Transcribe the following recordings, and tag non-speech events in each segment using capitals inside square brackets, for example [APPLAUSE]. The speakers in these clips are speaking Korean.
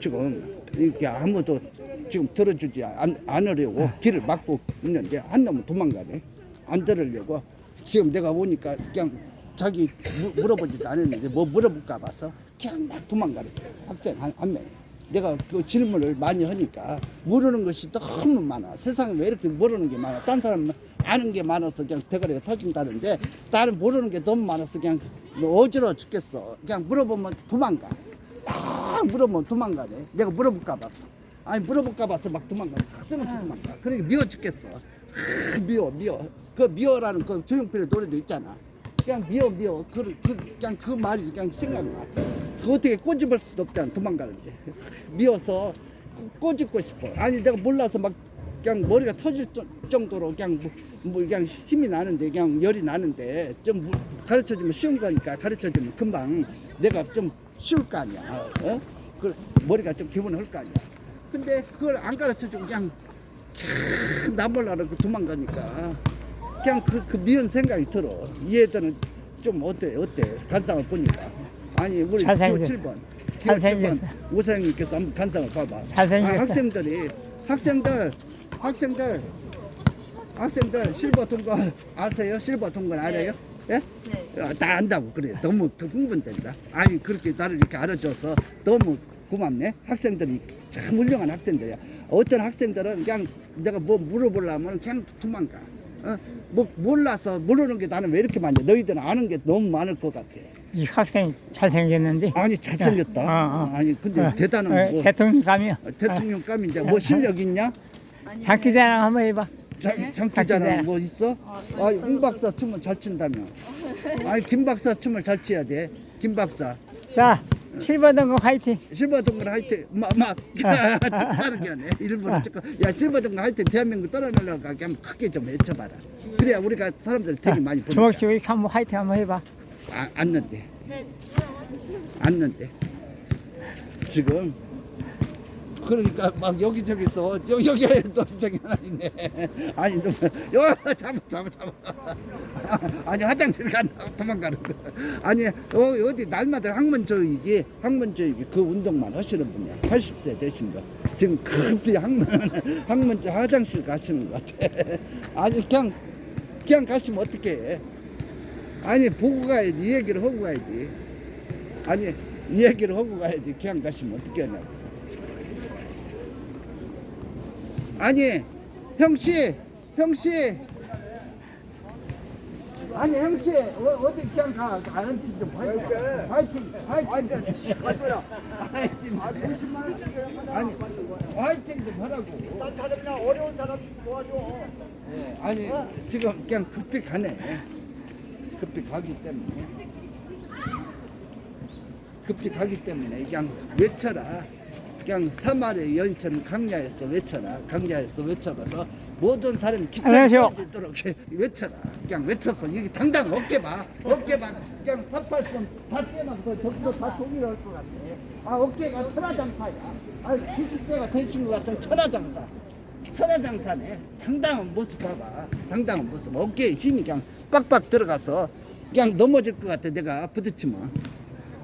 지금 이렇게 아무도 지금 들어주지 않, 않으려고 길을 막고 있는데 한 놈은 도망가네. 안 들으려고 지금 내가 오니까 그냥 자기 무- 물어보지도 않았는데 뭐 물어볼까 봐서 그냥 막 도망가네. 학생 한, 한 명. 내가 그 질문을 많이 하니까 모르는 것이 너무 많아. 세상에 왜 이렇게 모르는 게 많아. 딴 사람은 아는 게 많아서 그냥 대가리가 터진다는데 나는 모르는 게 너무 많아서 그냥 뭐 어지러워 죽겠어. 그냥 물어보면 도망가. 막 물어보면 도망가네. 내가 물어볼까 봤어. 아니 물어볼까 봐서 막 도망가. 쓸없이 도망가. 그러니까 미워 죽겠어. 하, 미워 미워. 그 미워라는 그 조용필의 노래도 있잖아. 그냥 미워 미워. 그, 그 그냥 그 말이 그냥 생각나. 그 어떻게 꼬집을 수도 없잖아. 도망가는데. 미워서 꼬집고 싶어. 아니 내가 몰라서 막 그냥 머리가 터질 정- 정도로 그냥 뭐, 뭐 그냥 힘이 나는데 그냥 열이 나는데 좀 가르쳐 주면 쉬운 거니까 가르쳐 주면 금방 내가 좀 쉬울 거 아니야. 어? 그 머리가 좀 기분할 거 아니야. 근데 그걸 안 가르쳐 주고 그냥 캬, 나 몰라라고 도망가니까 그냥 그, 그 미운 생각이 들어. 이 여자는 좀 어때 어때 간상을 보니까 아니 우리 기호 잘생겼어. 7번 기호 7번 잘생겼어. 우사형님께서 한번 간상을 봐봐. 잘생겼어. 아, 학생들이 학생들 학생들 학생들 실버 통과 아세요? 실버 통과 알아요? 예? 아, 다 안다고 그래. 너무 그 흥분된다. 아니 그렇게 나를 이렇게 알아줘서 너무 고맙네. 학생들이 참 훌륭한 학생들이야. 어떤 학생들은 그냥 내가 뭐 물어보려면 그냥 도망가. 어? 뭐 몰라서 모르는 게 나는 왜 이렇게 많냐? 너희들은 아는 게 너무 많을 것 같아. 이 학생 잘생겼는데. 아니 잘생겼다. 어, 어. 아니 근데 어, 대단한 어, 뭐 대통령감이요. 대통령감이 이제 뭐 실력 있냐? 장기자랑 한번 해봐. 장, 장기자랑 뭐 있어? 아, 홍 박사 춤을 잘 춘다며. [LAUGHS] 아니 김 박사 춤을 잘 춰야 돼. 김 박사. 자, 7번 동거 화이팅. 실버 동굴 하이트 막막 [LAUGHS] 빠르게 하네. 일부러 찍고 야 실버 동굴 하이트 대한민국 떨어내려고 하게 한번 크게 좀 외쳐봐라. 그래야 우리가 사람들 되게 많이 보니까. 주먹 쥐고 이렇게 한번 화이팅 한번 해봐. 아, 앉는데. 앉는데. 지금 그러니까 막 여기저기서 여기 또 저기 하나 있네. [LAUGHS] 아니 너 여, 잡아 잡아 잡아. [LAUGHS] 아니 화장실 간다 도망가는 거. 아니 어, 어디 날마다 학문조이기 학문조이기 그 운동만 하시는 분이야. 80세 되신 분. 지금 급히 학문 학문조 화장실 가시는 것 같아. [LAUGHS] 아니 그냥 그냥 가시면 어떻게 해? 아니 보고 가야지 이 얘기를 하고 가야지 아니 이 얘기를 하고 가야지 그냥 가시면 어떻게 하냐고 아니 형씨 형씨 아니 형씨 어, 어디 그냥 가 아는 짓좀 화이팅 화이팅 화이팅 가더라. 화이팅 아, 50만 원씩 아니 화이팅 좀 하라고 난 다들 그냥 어려운 사람 도와줘. 예, 아니 지금 그냥 급히 가네. 급히 가기 때문에 급히 가기 때문에 그냥 외쳐라. 그냥 사마리 연천 강야에서 외쳐라. 강야에서 외쳐봐서 모든 사람이 기차에 안녕하세요. 떨어지도록 외쳐라. 그냥 외쳐서 여기 당장 어깨 봐. 어깨 봐. 그냥 38선 다 떼놓고 저기도 다 동의를 할것 같아. 아 어깨가 천하장사야. 아 90세가 되신 것 같은 천하장사. 천하장사네. 당당한 모습 봐봐. 당당한 모습. 어깨에 힘이 그냥 빡빡 들어가서 그냥 넘어질 것 같아. 내가 부딪히면.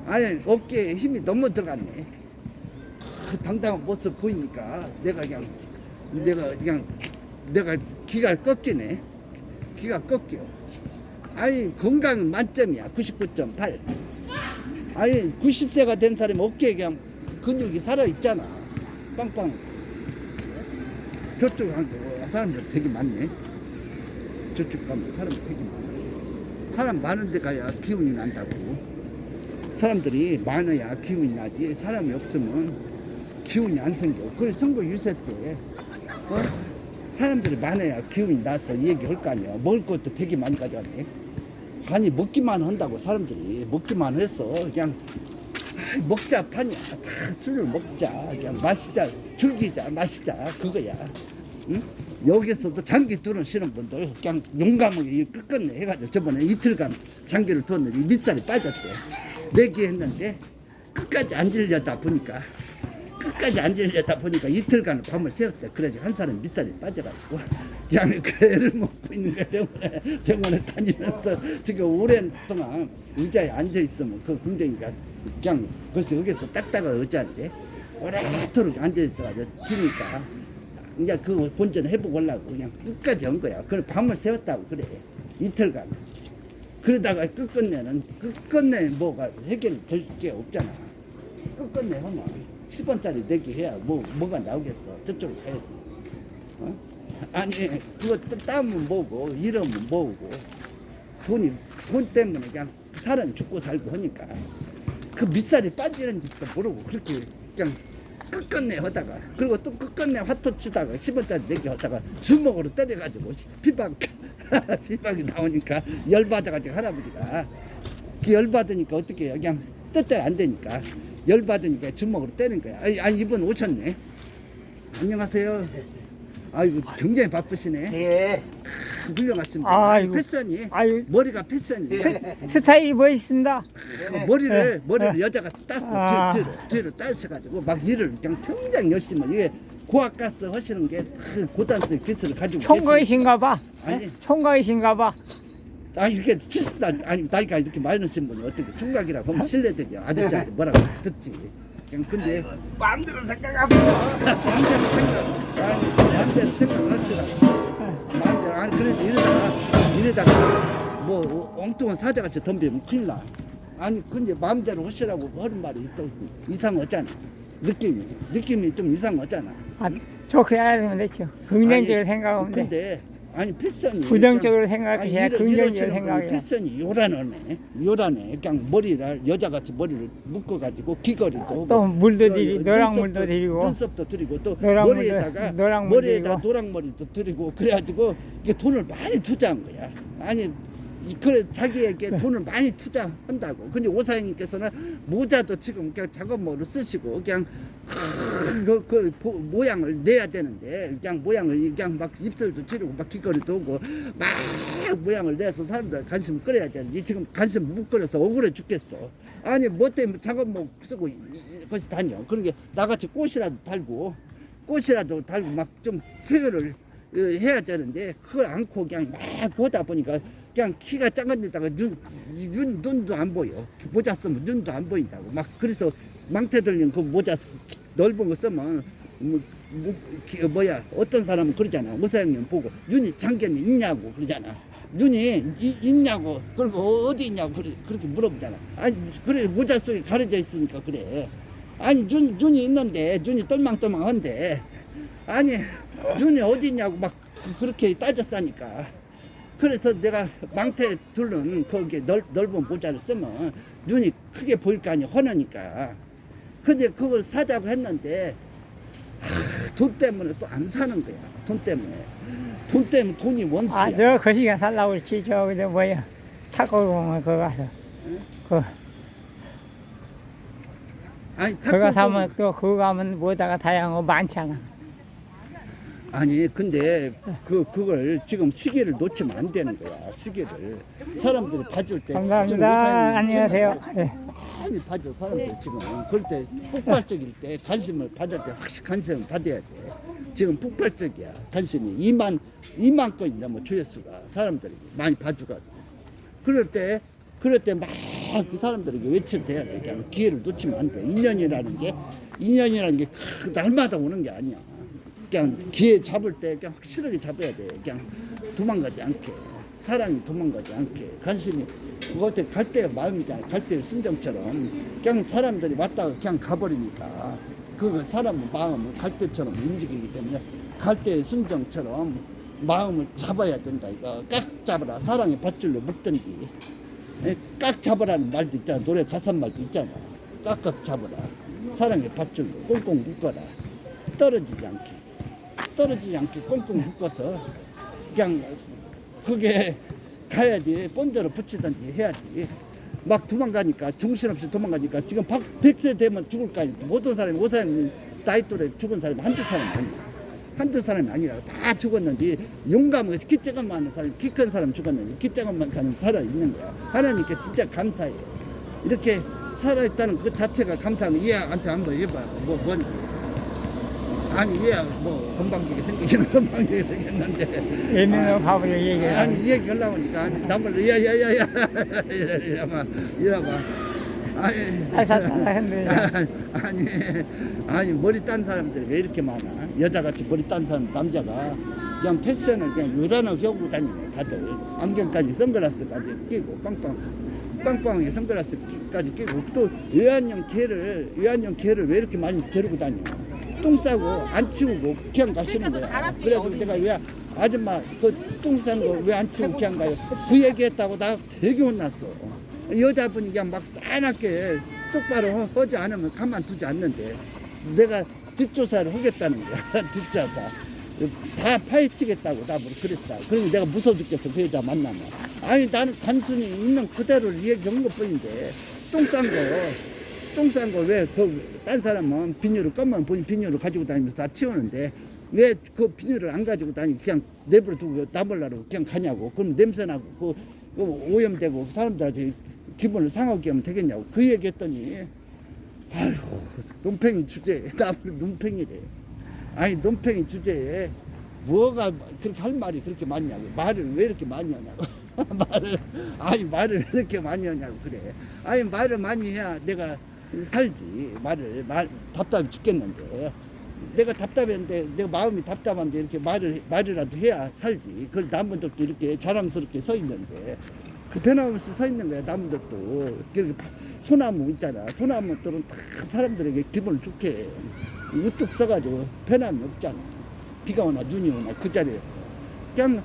아니 어깨에 힘이 너무 들어갔네. 그 당당한 모습 보이니까 내가 그냥 내가 그냥 내가 기가 꺾이네. 기가 꺾여. 아니 건강은 만점이야. 99.8. 아니 90세가 된 사람이 어깨에 그냥 근육이 살아 있잖아. 빵빵. 저쪽 한 거, 사람들 되게 많네. 저쪽 가면 사람 되게 많아. 사람 많은 데 가야 기운이 난다고. 사람들이 많아야 기운이 나지. 사람이 없으면 기운이 안 생겨. 그래 선거 유세 때 어? 사람들이 많아야 기운이 나서 얘기할 거 아니야. 먹을 것도 되게 많이 가져왔네. 아니 먹기만 한다고 사람들이 먹기만 해서 그냥 아이, 먹자 판이야. 다 술을 먹자. 그냥 마시자. 즐기자. 마시자. 그거야. 응? 여기서도 장기 두는 쉬는 분들 그냥 용감하게 끝끝내 해가지고 저번에 이틀간 장기를 뒀는데 밑살이 빠졌대. 내기했는데 끝까지 안 질려다 보니까 끝까지 안 질려다 보니까 이틀간 밤을 새웠대. 그래가지고 한 사람 밑살이 빠져가지고 그냥 그 애를 먹고 있는 거야 병원에 병원에 다니면서 지금 오랜 동안 의자에 앉아 있으면 그 굉장히 그냥 그래서 여기서 딱딱한 의자인데 오래도록 앉아 있어가지고 지니까 이제 그 본전 해보고 하려고 그냥 끝까지 한 거야. 그래 밤을 새웠다고 그래 이틀간. 그러다가 끝끝내는 끝끝내 뭐가 해결될 게 없잖아. 끝끝내 하면 10원짜리 내기 해야 뭐 뭐가 나오겠어. 저쪽으로 가야지. 어? 아니 그거 따면 뭐고 이러면 뭐고 돈이 돈 때문에 그냥 사람 죽고 살고 하니까 그 밑살이 빠지는 줄도 모르고 그렇게 그냥 끝끝내 하다가 그리고 또 끝끝내 화토 치다가 10원짜리 내기 하다가 주먹으로 때려가지고 피박 피박이 [LAUGHS] 나오니까 열받아가지고 할아버지가 그 열받으니까 어떻게 해요 그냥 뜻대로 안 되니까 열받으니까 주먹으로 때린 거야 아니 이분 오셨네 안녕하세요 아이고 굉장히 바쁘시네 예. 훌륭하십니다 아이고. 패션이 아유, 머리가 패션이 스타일이 멋있습니다. 그 머리를 머리를 여자가 땄어 아. 뒤, 뒤로 뒤로 따셔가지고 막 일을 그냥 굉장히 열심히 이게 고학가스 하시는 게그 고단수 기술을 가지고 계시니까. 총각이신가 봐. 아니. 총각이신가 봐. 아 이렇게 70살 아니 나이가 이렇게 많으신 분이 어떻게 총각이라고 하면 실례되죠 아저씨한테 뭐라고 듣지 그냥 근데 마음대로 생각하세요. 마음대로 생각 아니 마음대로 생각하시라 마음대로 아니 그래서 이러다가 이러다가 뭐 엉뚱한 사자같이 덤비면 큰일 나 아니 근데 마음대로 하시라고 하는 말이 또 이상하잖아 느낌이 느낌이 좀 이상하잖아 아, 좋게 알아두면 됐죠. 긍정적으로 생각하면 돼. 근데 아니 패션이 부정적으로 아니, 이러- 긍정적으로 생각해야. 패션이 요란하네 요란해 그냥 머리를 여자같이 머리를 묶어가지고 귀걸이도 또 물도 또 드리- 눈썹도- 노랑 물도 드리고. 눈썹도 드리고 또 머리에다가 노랑물 머리에다. 노랑머리도 드리고 그래가지고 이게 돈을 많이 투자한 거야 아니 이- 그래 자기에게 네. 돈을 많이 투자한다고. 근데 오사장님께서는 모자도 지금 그냥 작업모를 쓰시고 그냥 그, 그 보- 모양을 내야 되는데 그냥 모양을 그냥 막 입술도 찌르고 막 귀걸이도 오고 막 모양을 내서 사람들 관심 끌어야 되는데 지금 관심 못 끌어서 억울해 죽겠어. 아니 뭐 때문에 작업모 쓰고 것이 다녀? 그러게 나같이 꽃이라도 달고 꽃이라도 달고 막 좀 표현을 어, 해야 되는데 그걸 않고 그냥 막 보다 보니까 그냥 키가 작은 데다가 눈, 눈, 눈도 안 보여. 모자 쓰면 눈도 안 보인다고. 막 그래서 망태 들린 그 모자 쓰- 넓은 거 쓰면 뭐, 뭐, 기- 뭐야 어떤 사람은 그러잖아. 오사장님 보고 눈이 장견이 있냐고 그러잖아. 눈이 이- 있냐고. 그리고 어디 있냐고 그래, 그렇게 물어보잖아. 아니 그래 모자 속에 가려져 있으니까 그래. 아니 눈, 눈이 있는데 눈이 똘망똘망한데. 아니 눈이 어디 있냐고 막 그렇게 따졌으니까 그래서 내가 망태 둘른 거기에 넓, 넓은 모자를 쓰면 눈이 크게 보일 거 아니야 헌하니까 근데 그걸 사자고 했는데 하, 돈 때문에 또 안 사는 거야 돈 때문에 돈 때문에 돈이 원수야 아, 저 거시기가 살라고 그렇지. 저, 근데 뭐야. 탁구공원 그거 가서. 그, 아니 그거 사면 또 그거 가면 뭐다가 다양한 거 많잖아. 아니 근데 그 그걸 지금 시기를 놓치면 안 되는 거야 시기를. 사람들이 봐줄 때 감사합니다. 안녕하세요. 예. 많이 봐줘 사람들 지금. 그럴 때 폭발적일 때 관심을 받을 때 확실히 관심을 받아야 돼. 지금 폭발적이야 관심이. 2만 2만 건이 넘어 조회수가 사람들이 많이 봐주가지고 그럴 때 그럴 때 막 그 사람들에게 외쳐대야 돼. 그냥 기회를 놓치면 안돼. 인연이라는 게 인연이라는 게 그 날마다 오는 게 아니야 그냥 기회 잡을 때 그냥 확실하게 잡아야 돼 그냥 도망가지 않게. 사랑이 도망가지 않게. 관심이 그것때 갈대의 마음이잖아 갈대의 심정처럼 그냥 사람들이 왔다가 그냥 가버리니까 그 사람의 마음은 갈대처럼 움직이기 때문에 갈대의 심정처럼 마음을 잡아야 된다. 이거 깍 잡아라. 사랑의 밧줄로 묶든지. 에, 깍 잡으라는 말도 있잖아. 노래 가사 말도 있잖아. 깍깍 잡아라. 사랑의 밧줄로 꽁꽁 묶어라. 떨어지지 않게 떨어지지 않게 꽁꽁 묶어서 그냥 그게 가야지 본대로 붙이든지 해야지. 막 도망가니까 정신없이 도망가니까 지금 박, 100세 되면 죽을 거 아니야 모든 사람이 오사님 나이 또래 죽은 사람이 한두 사람 아니야. 한두 사람이 아니라 다 죽었는지 용감하게 키 작은 사람 키 큰 사람 죽었는지 키 작은 사람 살아있는 거야. 하나님께 진짜 감사해 이렇게 살아있다는 그 자체가 감사하면 얘한테 한번 해봐 뭐 뭔지 아니 얘야 뭐 건방지게 생기기는 [LAUGHS] 건방지게 생겼는데 밥을 얘기해. 아니 이 얘기 하려고 하니까 아니 남을 야야야야 이러봐 이러봐 아니, 살살살살 흔들려. [LAUGHS] 아니, 아니 머리 딴 사람들이 왜 이렇게 많아? 여자같이 머리 딴 사람 남자가 그냥 패션을 그냥 요란하게 하고 다니네 다들 안경까지 선글라스까지 끼고 빵빵 빵빵하게 선글라스까지 끼고 또 외환형 개를 외환형 개를 왜 이렇게 많이 데리고 다녀? 똥 싸고 안 치우고 그냥 가시는 거야. 그래도 내가 왜 아줌마 그 똥 싼 거 왜 안 치우고 그냥 가요? 그 얘기했다고 나 되게 혼났어. 여자분이 그냥 막 싸납게 똑바로 하지 않으면 가만두지 않는데 내가 뒷조사를 하겠다는 거야. [LAUGHS] 뒷조사. 다 파헤치겠다고 나보고 그랬어. 그리고 내가 무서워 죽겠어. 그 여자 만나면. 아니 나는 단순히 있는 그대로를 얘기한 것 뿐인데 똥 싼 거. 똥싼거왜그 딴 사람은 비닐을 검만 본인 비닐을 가지고 다니면서 다 치우는데 왜 그 비닐을 안 가지고 다니고 그냥 내버려 두고 남을라고 그냥 가냐고. 그럼 냄새 나고 그, 그 오염되고 사람들한테 기분을 상하게 하면 되겠냐고. 그 얘기 했더니 아이고 논팽이 주제에 [LAUGHS] 나무로 논팽이래. 아니 논팽이 주제에 뭐가 그렇게 할 말이 그렇게 많냐고. 말을 왜 이렇게 많이 하냐고. [LAUGHS] 말을 아니 말을 왜 이렇게 많이 하냐고 그래. 아니 말을 많이 해야 내가 살지. 말을 말 답답해 죽겠는데. 내가 답답했는데 내가 마음이 답답한데 이렇게 말을 말이라도 해야 살지. 그걸 남분들도 이렇게 자랑스럽게 서 있는데. 그 변함없이 서 있는 거야 남들도. 그 소나무 있잖아. 소나무들은 다 사람들에게 기분을 좋게. 해. 우뚝 서가지고 변함이 없잖아. 비가 오나 눈이 오나 그 자리에서. 그냥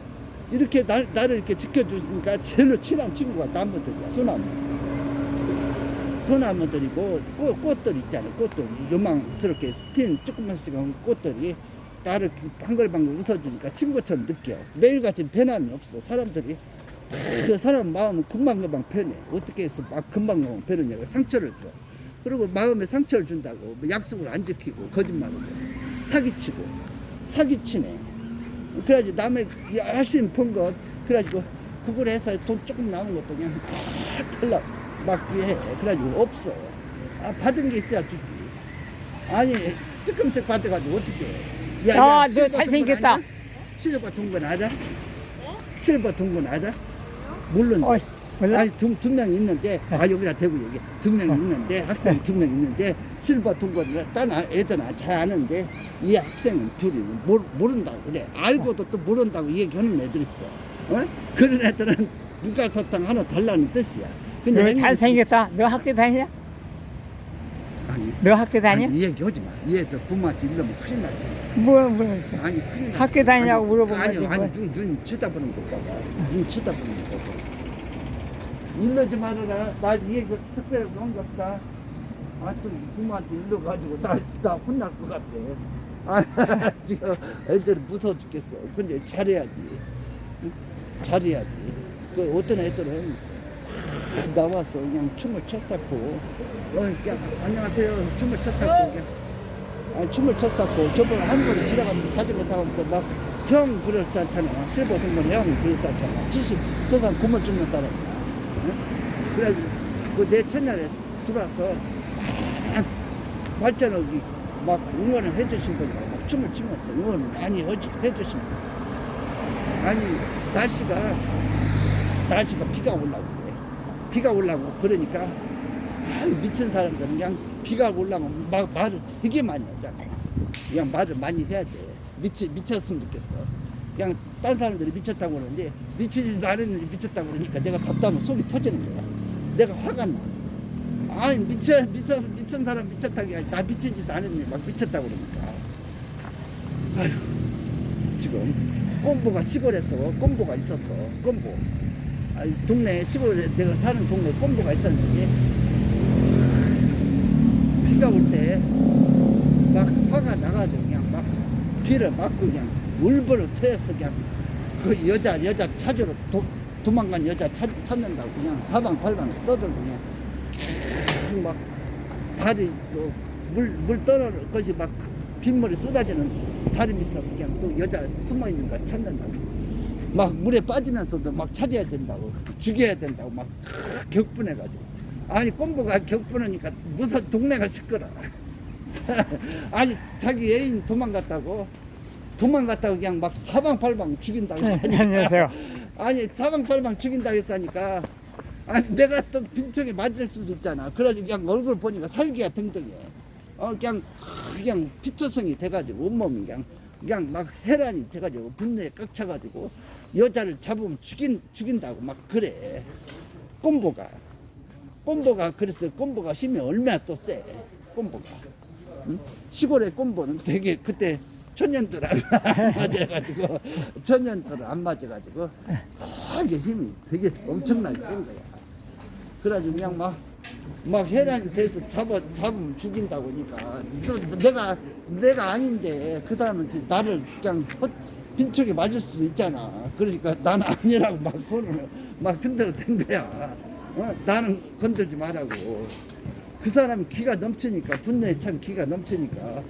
이렇게 날, 나를 이렇게 지켜주니까 제일 친한 친구가 나무들이야 소나무 소나무들이고 꽃, 꽃들 있잖아 꽃들. 요망스럽게 핀 조그만씩 한 꽃들이 나를 방글방글 웃어주니까 친구처럼 느껴 매일같이 변함이 없어. 사람들이 다그 사람 마음은 금방금방 변해. 어떻게 해서 막 금방금방 변하냐고 상처를 줘. 그리고 마음에 상처를 준다고 뭐 약속을 안 지키고 거짓말하고 사기치고. 사기치네. 그래가지고 남의 열심히 푼것 그래가지고 그걸 해서 돈 조금 나온 것도 그냥 막 털라 막 해. 그래가지고 없어 아 받은 게 있어야 주지 아니 조금씩 받아가지고 어떻게 해 야, 아, 야, 너 실버 잘생겼다. 동건? 실버 동건 알아? 실버 동건 알아? 모르는데 어이, 몰라? 아니 두, 두 명 있는데 아 여기다 대고 얘기 두명 어. 있는데 학생 두 명 있는데 실버 동거를 딴 아- 애들은 잘 아는데 이 학생은 둘이 모르, 모른다고 그래 알고도 또 모른다고 얘기하는 애들 있어 어? 그런 애들은 [LAUGHS] 눈깔사탕 하나 달라는 뜻이야 너 행동이- 잘생겼다. 너 학교 다니냐? 아니, 너 학교 다니? 아니 이 얘기 하지 마이 애들 부모한테 이러면 큰일 나지 뭐, 뭐. 아니 큰일 나지. 학교 다니냐고 아니, 물어본 아니, 거지, 아니 뭐. 눈, 눈 쳐다보는 것 봐봐 눈 쳐다보는 거 봐봐 일러지 말아라 나 이 얘기 그런 거 없다 아 또 부모한테 일러가지고 나, 나 혼날 것 같아 아 [LAUGHS] 지금 애들이 무서워 죽겠어 근데 잘해야지 응? 잘해야지 그 어떤 애들은 확 나와서 그냥 춤을 췄었고. 어, 그냥 안녕하세요. 춤을 췄었고. 그냥 아, 춤을 췄었고. 저번에 한 번에 지나가면서 자전거 타면서 막 형 그랬었잖아. 실버 동문 형 그랬었잖아. 70, 저 사람 굶어 죽는 사람이야 응? 그래가지고 그내 첫날에 들어와서 막 발전하기 막 응원을 해주신 분이 막 춤을 추면서 응원을 많이 해주, 해주신 분 아니 날씨가 날씨가 비가 올라오고. 그래. 비가 올라오고 그러니까 아유, 미친 사람들은 그냥 비가 올라오면 막 말을 되게 많이 하잖아. 그냥 말을 많이 해야 돼. 미치, 미쳤으면 좋겠어. 그냥 딴 사람들이 미쳤다고 그러는데 미치지도 않았는데 미쳤다고 그러니까 내가 답답하면 속이 터지는 거야. 내가 화가 나. 아니 미쳐 미쳐서 미친 사람 미쳤다고 해. 나 미치지도 않았는데 막 미쳤다고 그러니까. 아휴 지금 꼼보가 시골에서 꼼보가 있었어. 꼼보. 아, 이 동네 시골에 내가 사는 동네 꼼보가 있었는데 비가 올 때 막 화가 나가지고 그냥 막 비를 맞고 그냥 울버릇 터였어 그냥 그 여자 여자 찾으러 도, 도망간 여자 찾, 찾는다고 그냥 사방팔방 떠들고 그냥 막 다리 물 물 떠는 것이 막 빗물이 쏟아지는 다리 밑에서 그냥 또 여자 숨어 있는 거 찾는다고 막 물에 빠지면서도 막 찾아야 된다고 죽여야 된다고 막 격분해가지고 아니 꼼보가 격분하니까 무슨 동네가 시끄러 [LAUGHS] 아니 자기 애인 도망갔다고 도망갔다고 그냥 막 사방팔방 죽인다고 네, 했으니까 안녕하세요. [LAUGHS] 아니 사방팔방 죽인다고 했으니까 아니 내가 또 빈청에 맞을 수도 있잖아. 그래가지고 그냥 얼굴 보니까 살기가 등등해. 어 그냥 그냥 피투성이 돼가지고 온몸이 그냥 그냥 막 혈안이 돼가지고 분노에 꽉 차가지고 여자를 잡으면 죽인 죽인다고 막 그래. 꼼보가 꼼보가 그래서 꼼보가 힘이 얼마나 또 세. 꼼보가 응? 시골의 꼼보는 되게 그때 천년들 안 [LAUGHS] 맞아가지고 천년들 안 맞아가지고 되게 힘이 되게 엄청나게 센 거야. 그래가지고 그냥 막, 막 혈안이 돼서 잡아, 잡으면 죽인다고 하니까. 또 내가, 내가 아닌데 그 사람은 나를 그냥 헛, 빈쪽에 맞을 수도 있잖아. 그러니까 나는 아니라고 막 손을 막 흔들어 댄 거야. 어? 나는 건들지 말라고. 그 사람이 기가 넘치니까, 분노에 찬 기가 넘치니까.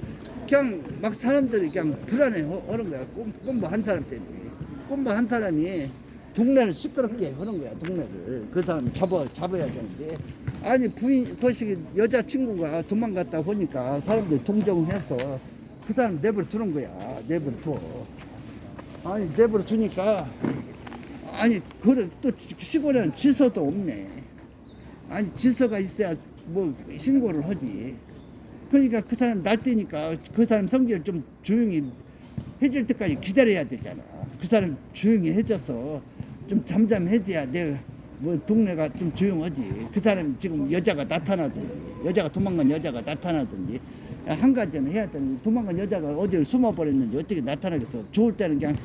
그냥 막 사람들이 그냥 불안해 하는 거야. 꼼- 꼼보 한 사람 때문에. 꼼보 한 사람이 동네를 시끄럽게 하는 거야 동네를 그 사람 잡아 잡아야 되는데 아니 부인 그것이 여자 친구가 도망갔다 보니까 사람들이 동정해서 그 사람 내버려 두는 거야 내버려 둬 아니 내버려 두니까 아니 그래 또 시골에는 지서도 없네 아니 지서가 있어야 뭐 신고를 하지 그러니까 그 사람 날 때니까 그 사람 성질 좀 조용히 해질 때까지 기다려야 되잖아. 그 사람 조용히 해져서 좀 잠잠해져야 내가 뭐 동네가 좀 조용하지. 그 사람 지금 여자가 나타나든지 여자가 도망간 여자가 나타나든지 한 가지는 해야 되는데 도망간 여자가 어디를 숨어버렸는지 어떻게 나타나겠어. 좋을 때는 그냥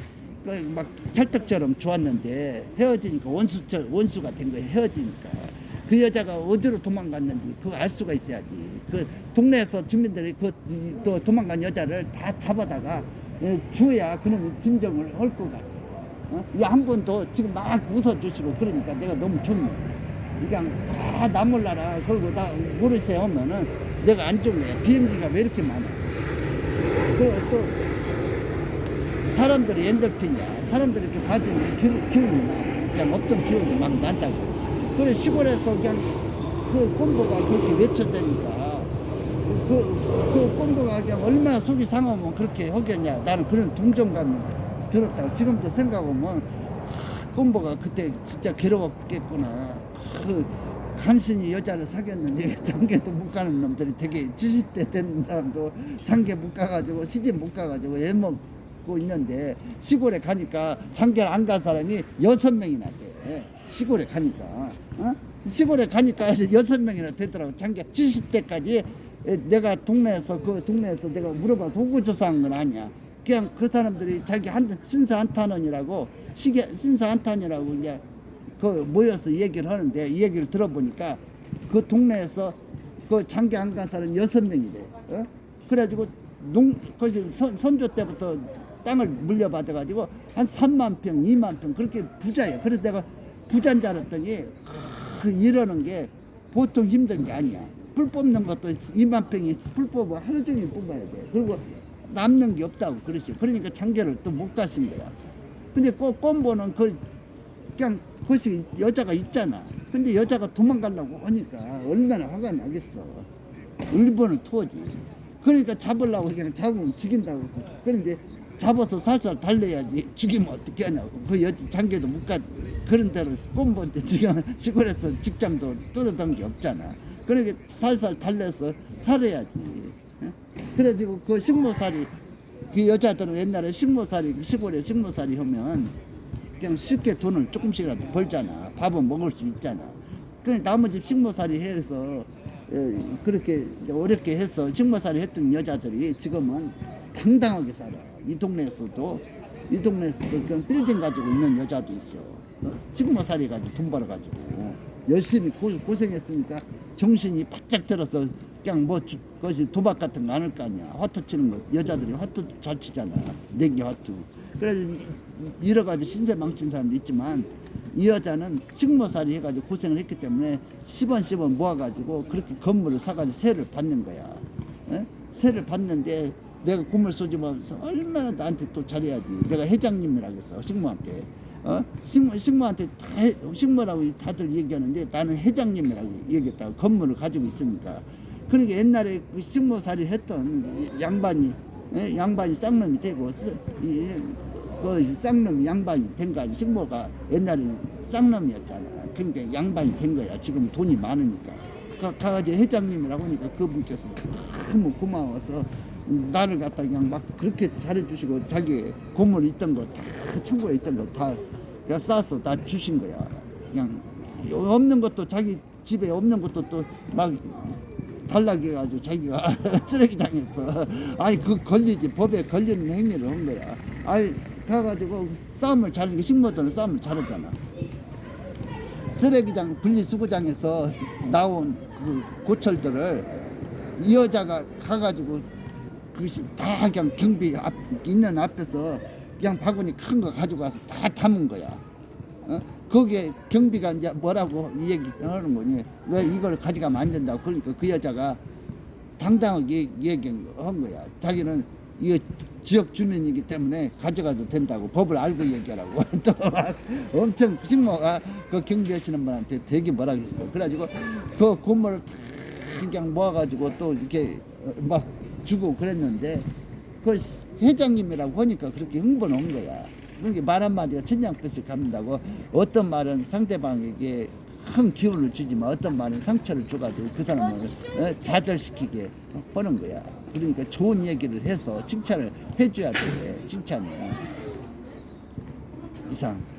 그막 찰떡처럼 좋았는데 헤어지니까 원수처 원수가 된 거야 헤어지니까. 그 여자가 어디로 도망갔는지 그거 알 수가 있어야지. 그 동네에서 주민들이 그 또 도망간 여자를 다 잡아다가 예, 주어야 그놈이 진정을 할 것 같아. 어? 한번 더 지금 막 웃어주시고 그러니까 내가 너무 좋네. 그냥 다 나 몰라라. 그리고 나 모르세요 하면은 내가 안 좋네 비행기가 왜 이렇게 많아 그리고 또 사람들이 엔돌핀이야. 사람들이 이렇게 받으면 기, 기운이 나. 그냥 없던 기운이 막 난다고. 그래, 시골에서 그냥 그 꼼보가 그렇게 외쳤다니까. 그, 그 꼼보가 그냥 얼마나 속이 상하면 그렇게 하겠냐. 나는 그런 동정감이 들었다고. 지금도 생각하면, 하, 꼼보가 그때 진짜 괴로웠겠구나. 그, 간신히 여자를 사귀었는데 [LAUGHS] 장계도 못 가는 놈들이 되게 70대 된 사람도 장계 못 가가지고 시집 못 가가지고 애 먹고 있는데 시골에 가니까 장계를 안 간 사람이 여섯 명이나 돼. 시골에 가니까. 어? 시골에 가니까 여섯 명이나 되더라고. 장계 70대까지. 내가 동네에서 그 동네에서 내가 물어봐서 호구조사한 건 아니야. 그냥 그 사람들이 자기 한 신사 한탄원이라고 신사 한탄이라고 이제 그 모여서 얘기를 하는데 이 얘기를 들어보니까 그 동네에서 그 장기 안간 사람 여섯 명이래. 어? 그래가지고 농 거기 선, 선조 때부터 땅을 물려받아가지고 한 3만 평, 2만 평 그렇게 부자예요. 그래서 내가 부자인 줄 알았더니 크, 이러는 게 보통 힘든 게 아니야. 풀 뽑는 것도 2만 평이 풀 뽑아 하루 종일 뽑아야 돼. 그리고 남는 게 없다고 그러지. 그러니까 장계를 또 못 가신 거야. 근데 꼭 꼼보는 그 그냥 그것이 여자가 있잖아. 근데 여자가 도망가려고 하니까 얼마나 화가 나겠어. 일본을 토하지. 그러니까 잡으려고 그냥 잡으면 죽인다고. 그런데 잡아서 살살 달래야지. 죽이면 어떻게 하냐고. 그 여자 장계도 못 가지. 그런 대로 꼼본데 지금 [LAUGHS] 시골에서 직장도 뚫어던 게 없잖아. 그러니까 살살 달래서 살아야지. 응? 그래가지고 그 식모살이 그 여자들은 옛날에 식모살이 시골에 식모살이 하면 그냥 쉽게 돈을 조금씩이라도 벌잖아. 밥은 먹을 수 있잖아. 그 나머지 식모살이 해서 예, 그렇게 어렵게 해서 식모살이 했던 여자들이 지금은 당당하게 살아. 이 동네에서도 이 동네에서도 그냥 빌딩 가지고 있는 여자도 있어. 어? 식모살이 가지고 돈 벌어가지고 열심히 고, 고생했으니까 정신이 바짝 들어서 그냥 뭐 주, 그것이 도박 같은 거 안 할 거 아니야. 화투 치는 거 여자들이 화투 잘 치잖아. 내기 화투. 그래서 여러 가지 신세 망친 사람도 있지만 이 여자는 식모살이 해가지고 고생을 했기 때문에 10원 10원 모아가지고 그렇게 건물을 사가지고 세를 받는 거야. 예? 세를 받는데 내가 고물 쏘집하면서 얼마나 나한테 또 잘해야지. 내가 회장님이라고 했어 식모한테. 어? 식모, 식모한테 다 해- 식모라고 다들 얘기하는데 나는 회장님이라고 얘기했다고 건물을 가지고 있으니까. 그러니까 옛날에 그 식모살이 했던 이 양반이 예? 양반이 쌍놈이 되고 그 쌍놈 양반이 된거 아니 식모가 옛날에 쌍놈이었잖아. 그러니까 양반이 된 거야. 지금 돈이 많으니까. 가, 가가지고 회장님이라고 하니까 그분께서 너무 고마워서 나를 갖다 그냥 막 그렇게 잘해주시고 자기 고물 있던 거 다 청구에 있던 거다 그냥 싸서 다 주신 거야. 그냥 없는 것도 자기 집에 없는 것도 또 막 달라게 해가지고 자기가 [LAUGHS] 쓰레기장에서 아니 그 걸리지 법에 걸리는 행위를 한 거야. 아니 가가지고 싸움을 잘하니까 식모들은 싸움을 잘하잖아. 쓰레기장 분리수거장에서 나온 그 고철들을 이 여자가 가가지고 그것이 다 그냥 경비 앞 있는 앞에서 그냥 바구니 큰 거 가지고 가서 다 담은 거야. 어? 거기에 경비가 이제 뭐라고 이 얘기 하는 거니 왜 이걸 가져가면 안 된다고 그러니까 그 여자가 당당하게 얘기한 거야. 자기는 이 지역 주민이기 때문에 가져가도 된다고 법을 알고 얘기하라고 [LAUGHS] 또막 엄청 식모가 그 경비하시는 분한테 되게 뭐라 했어. 그래가지고 그 고물을 다 그냥 모아가지고 또 이렇게 막 주고 그랬는데 그 회장님이라고 하니까 그렇게 흥분 온 거야. 그러니까 말 한마디가 천냥빛을 갚는다고 어떤 말은 상대방에게 큰 기운을 주지만 어떤 말은 상처를 줘가지고 그 사람을 어, 좌절시키게 하는 거야. 그러니까 좋은 얘기를 해서 칭찬을 해줘야 돼. 칭찬을. 이상.